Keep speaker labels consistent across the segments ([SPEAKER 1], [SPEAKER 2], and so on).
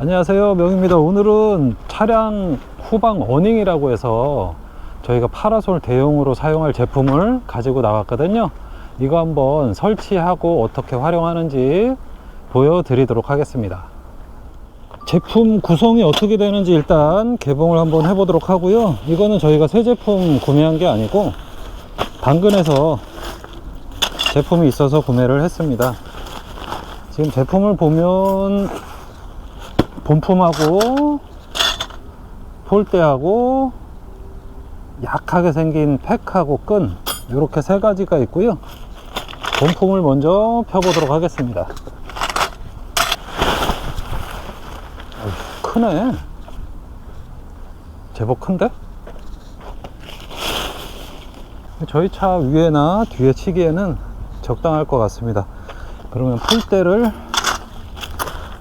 [SPEAKER 1] 안녕하세요. 명입니다. 오늘은 차량 후방 어닝이라고 해서 저희가 파라솔 대용으로 사용할 제품을 가지고 나왔거든요. 이거 한번 설치하고 어떻게 활용하는지 보여드리도록 하겠습니다. 제품 구성이 어떻게 되는지 일단 개봉을 한번 해보도록 하고요. 이거는 저희가 새 제품 구매한 게 아니고 당근에서 제품이 있어서 구매를 했습니다. 지금 제품을 보면 본품하고 폴대하고 약하게 생긴 팩하고 끈 이렇게 세 가지가 있고요. 본품을 먼저 펴보도록 하겠습니다. 크네. 제법 큰데? 저희 차 위에나 뒤에 치기에는 적당할 것 같습니다. 그러면 폴대를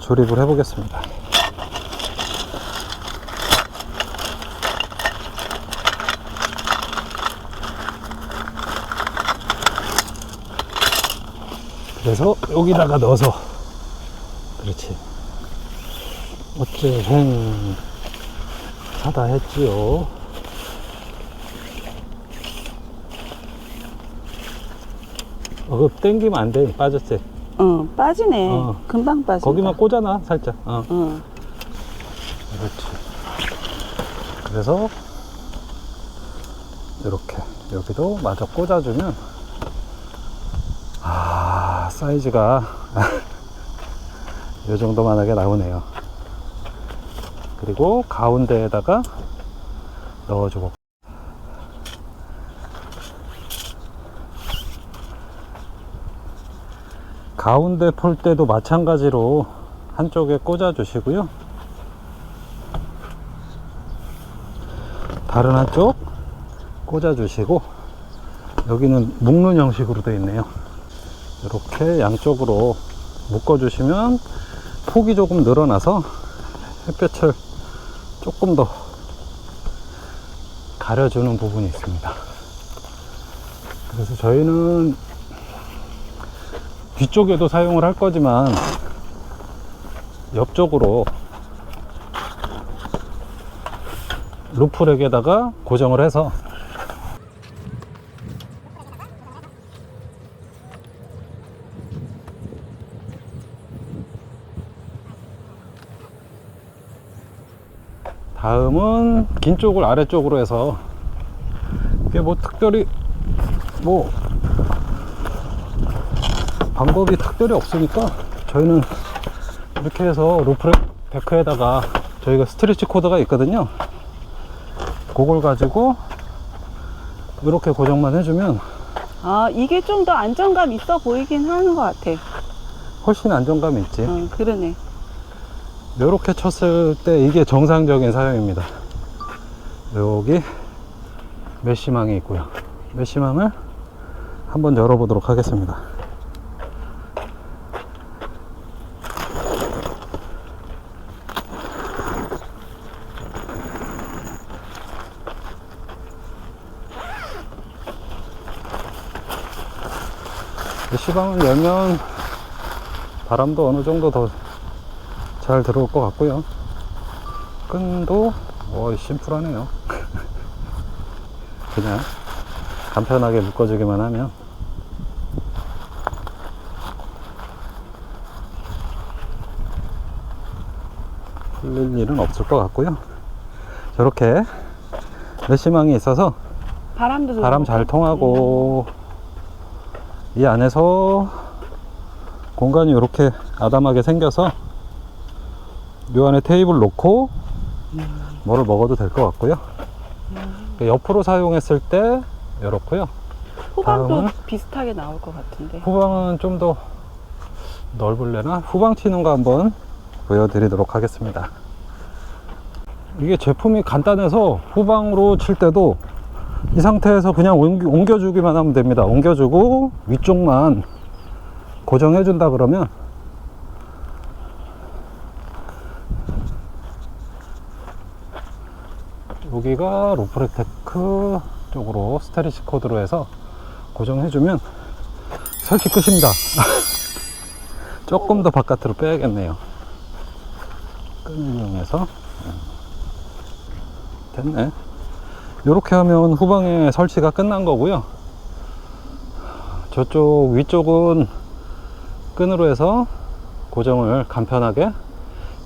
[SPEAKER 1] 조립을 해 보겠습니다 그래서 여기다가 넣어서 그렇지 어째 행 사다 했지요 어, 그거 땡기면 안 돼. 빠졌지.
[SPEAKER 2] 어, 빠지네.
[SPEAKER 1] 어.
[SPEAKER 2] 금방 빠진다.
[SPEAKER 1] 거기만 꽂아놔, 살짝. 어,
[SPEAKER 2] 어.
[SPEAKER 1] 그렇지. 그래서, 이렇게. 여기도 마저 꽂아주면, 아, 사이즈가, 이 정도만하게 나오네요. 그리고 가운데에다가 넣어주고. 가운데 폴대도 마찬가지로 한쪽에 꽂아 주시고요. 다른 한쪽 꽂아 주시고 여기는 묶는 형식으로 되어 있네요. 이렇게 양쪽으로 묶어 주시면 폭이 조금 늘어나서 햇볕을 조금 더 가려주는 부분이 있습니다. 그래서 저희는 뒤쪽에도 사용을 할 거지만 옆쪽으로 루프렉에다가 고정을 해서 다음은 긴 쪽을 아래쪽으로 해서 이게 뭐 특별히 뭐 방법이 특별히 없으니까 저희는 이렇게 해서 루프렉 데크에다가 저희가 스트레치 코드가 있거든요 그걸 가지고 이렇게 고정만 해주면
[SPEAKER 2] 아, 이게 좀 더 안정감 있어 보이긴 하는 것 같아.
[SPEAKER 1] 훨씬 안정감이 있지
[SPEAKER 2] 어, 그러네.
[SPEAKER 1] 이렇게 쳤을 때 이게 정상적인 사용입니다. 여기 메시망이 있고요. 메시망을 한번 열어보도록 하겠습니다. 메시방을 열면 바람도 어느 정도 더 잘 들어올 것 같고요. 끈도 어 심플하네요. 그냥 간편하게 묶어주기만 하면 풀릴 일은 없을 것 같고요. 저렇게 메시망이 있어서
[SPEAKER 2] 바람도
[SPEAKER 1] 바람. 잘 통하고 이 안에서 공간이 이렇게 아담하게 생겨서 이 안에 테이블 놓고 뭐를 먹어도 될 것 같고요. 옆으로 사용했을 때 이렇고요.
[SPEAKER 2] 후방도
[SPEAKER 1] 다음은?
[SPEAKER 2] 비슷하게 나올 것 같은데.
[SPEAKER 1] 후방은 좀 더 넓을래나 후방 튀는 거 한번 보여드리도록 하겠습니다. 이게 제품이 간단해서 후방으로 칠 때도 이 상태에서 그냥 옮겨주기만 하면 됩니다. 옮겨주고 위쪽만 고정해준다 그러면 여기가 로프렉테크 쪽으로 스테리시 코드로 해서 고정해주면 설치 끝입니다. 조금 더 바깥으로 빼야겠네요. 끈을 이용해서 됐네 이렇게 하면 후방에 설치가 끝난 거고요 저쪽 위쪽은 끈으로 해서 고정을 간편하게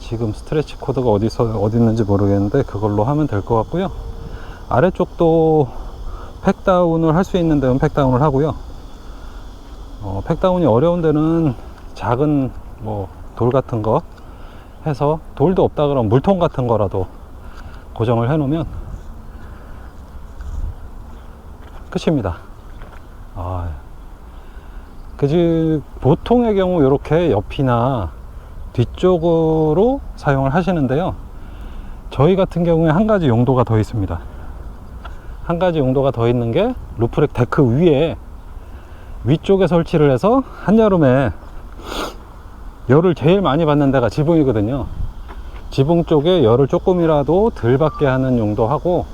[SPEAKER 1] 지금 스트레치 코드가 어디서 어디 있는지 모르겠는데 그걸로 하면 될 것 같고요. 아래쪽도 팩다운을 할 수 있는 데는 팩다운을 하고요. 어, 팩다운이 어려운 데는 작은 뭐 돌 같은 거 해서 돌도 없다 그러면 물통 같은 거라도 고정을 해 놓으면 끝입니다. 아, 그지 보통의 경우 이렇게 옆이나 뒤쪽으로 사용을 하시는데요. 저희 같은 경우에 한 가지 용도가 더 있습니다. 한 가지 용도가 더 있는 게 루프렉 데크 위에 위쪽에 설치를 해서 한여름에 열을 제일 많이 받는 데가 지붕이거든요. 지붕 쪽에 열을 조금이라도 덜 받게 하는 용도하고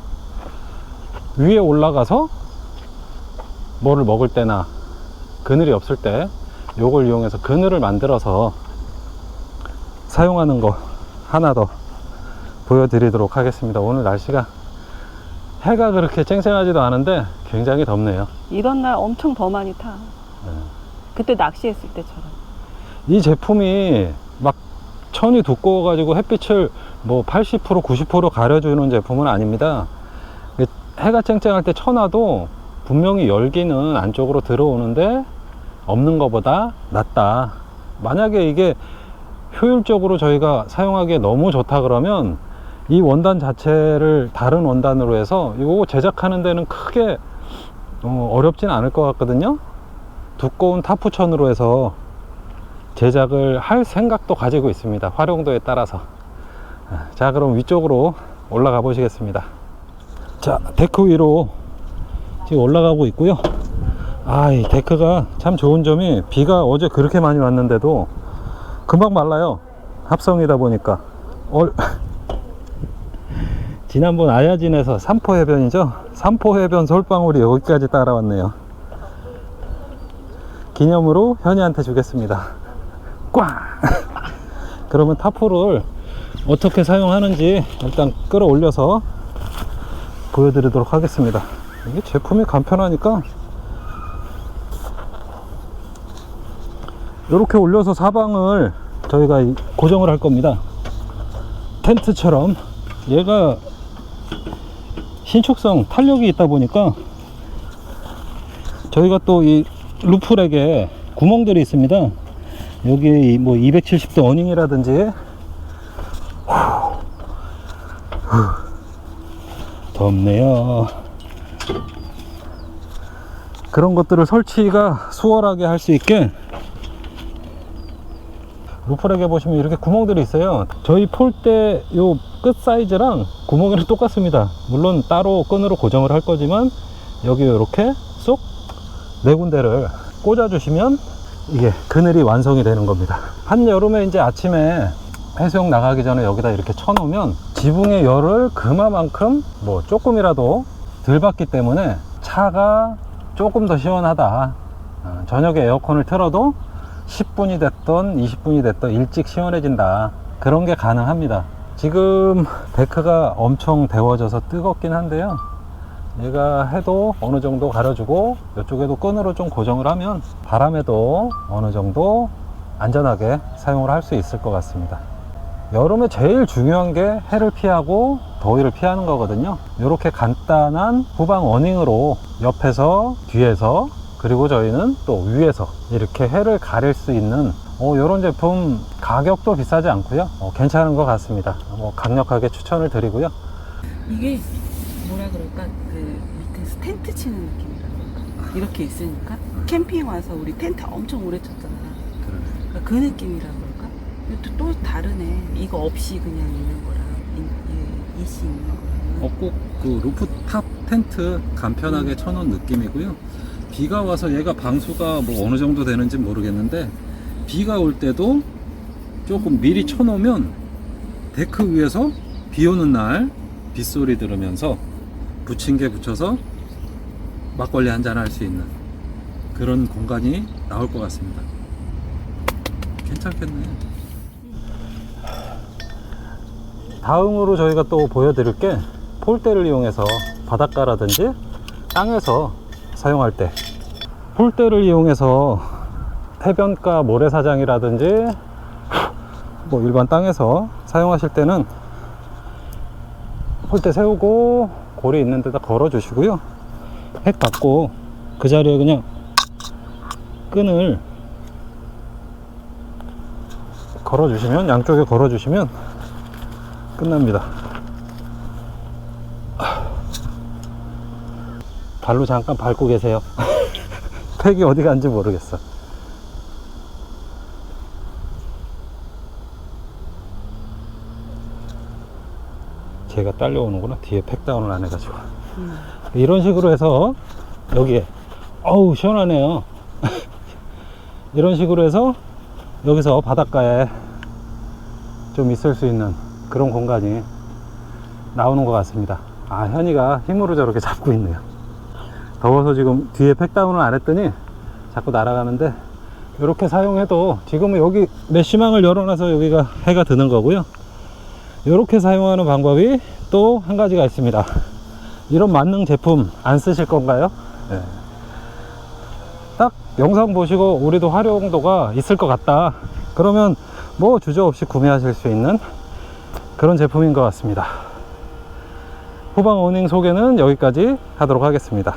[SPEAKER 1] 위에 올라가서 뭐를 먹을 때나 그늘이 없을 때 요걸 이용해서 그늘을 만들어서 사용하는 거 하나 더 보여드리도록 하겠습니다 오늘 날씨가 해가 그렇게 쨍쨍하지도 않은데 굉장히 덥네요
[SPEAKER 2] 이런 날 엄청 더 많이 타.
[SPEAKER 1] 네.
[SPEAKER 2] 그때 낚시했을 때처럼.
[SPEAKER 1] 이 제품이 막 천이 두꺼워 가지고 햇빛을 뭐 80% 90% 가려주는 제품은 아닙니다 이 해가 쨍쨍할 때 쳐놔도 분명히 열기는 안쪽으로 들어오는데 없는 것보다 낫다 만약에 이게 효율적으로 저희가 사용하기에 너무 좋다 그러면 이 원단 자체를 다른 원단으로 해서 이거 제작하는 데는 크게 어, 어렵진 않을 것 같거든요 두꺼운 타프천으로 해서 제작을 할 생각도 가지고 있습니다. 활용도에 따라서. 자, 그럼 위쪽으로 올라가 보시겠습니다. 자, 데크 위로 지금 올라가고 있고요. 아, 이 데크가 참 좋은 점이 비가 어제 그렇게 많이 왔는데도 금방 말라요. 합성이다 보니까. 얼... 지난번 아야진에서 삼포 해변이죠. 삼포 해변 솔방울이 여기까지 따라왔네요. 기념으로 현이한테 주겠습니다. 꽝! 그러면 타프를 어떻게 사용하는지 일단 끌어올려서 보여드리도록 하겠습니다. 이게 제품이 간편하니까 이렇게 올려서 사방을 저희가 이- 고정을 할 겁니다. 텐트처럼 얘가 신축성 탄력이 있다 보니까 저희가 또 이 루프렉에 구멍들이 있습니다. 여기 뭐 270도 어닝이라든지 덥네요. 그런 것들을 설치가 수월하게 할 수 있게 루프렉에 보시면 이렇게 구멍들이 있어요. 저희 폴대 요 끝 사이즈랑 구멍이랑 똑같습니다. 물론 따로 끈으로 고정을 할 거지만 여기 이렇게 쏙 네 군데를 꽂아 주시면 이게 그늘이 완성이 되는 겁니다. 한여름에 이제 아침에 해수욕 나가기 전에 여기다 이렇게 쳐 놓으면 지붕의 열을 그만큼 뭐 조금이라도 덜 받기 때문에 차가 조금 더 시원하다. 어, 저녁에 에어컨을 틀어도 10분이 됐던 20분이 됐던 일찍 시원해진다. 그런 게 가능합니다. 지금 데크가 엄청 데워져서 뜨겁긴 한데요. 얘가 해도 어느 정도 가려주고 이쪽에도 끈으로 좀 고정을 하면 바람에도 어느 정도 안전하게 사용을 할 수 있을 것 같습니다. 여름에 제일 중요한 게 해를 피하고 더위를 피하는 거거든요. 이렇게 간단한 후방 어닝으로 옆에서 뒤에서 그리고 저희는 또 위에서 이렇게 해를 가릴 수 있는 어, 이런 제품 가격도 비싸지 않고요. 어, 괜찮은 것 같습니다. 뭐 강력하게 추천을 드리고요.
[SPEAKER 3] 이게 뭐라 그럴까 그 밑에서 텐트 치는 느낌이라 그럴까 이렇게 있으니까 캠핑 와서 우리 텐트 엄청 오래 쳤잖아 그러니까 그 느낌이라 그럴까 이것도 또 다르네 이거 없이 그냥 있는 거랑 이, 이, 이 씨 있는 거랑
[SPEAKER 1] 어, 꼭그 루프탑 텐트 간편하게 쳐놓은 느낌이고요. 비가 와서 얘가 방수가 뭐 어느 정도 되는지 모르겠는데 비가 올 때도 조금 미리 쳐놓으면 데크 위에서 비 오는 날 빗소리 들으면서 부침개 붙여서 막걸리 한잔 할 수 있는 그런 공간이 나올 것 같습니다. 괜찮겠네. 다음으로 저희가 또 보여드릴 게 폴대를 이용해서 바닷가라든지 땅에서 사용할 때. 폴대를 이용해서 해변가 모래사장이라든지 뭐 일반 땅에서 사용하실 때는 폴대 세우고 고리 있는 데다 걸어 주시고요. 핵 받고 그 자리에 그냥 끈을 걸어 주시면 양쪽에 걸어 주시면 끝납니다 발로 잠깐 밟고 계세요. 팩이 어디 간지 모르겠어. 제가 딸려오는구나. 뒤에 팩다운을 안 해가지고. 이런 식으로 해서 여기에 어우 시원하네요. 이런 식으로 해서 여기서 바닷가에 좀 있을 수 있는 그런 공간이 나오는 것 같습니다. 아 현이가 힘으로 저렇게 잡고 있네요 더워서 지금 뒤에 팩다운을 안 했더니 자꾸 날아가는데 이렇게 사용해도 지금은 여기 메쉬망을 열어놔서 여기가 해가 드는 거고요 이렇게 사용하는 방법이 또 한 가지가 있습니다 이런 만능 제품 안 쓰실 건가요? 네. 딱 영상 보시고 우리도 활용도가 있을 것 같다 그러면 뭐 주저없이 구매하실 수 있는 그런 제품인 것 같습니다 후방 어닝 소개는 여기까지 하도록 하겠습니다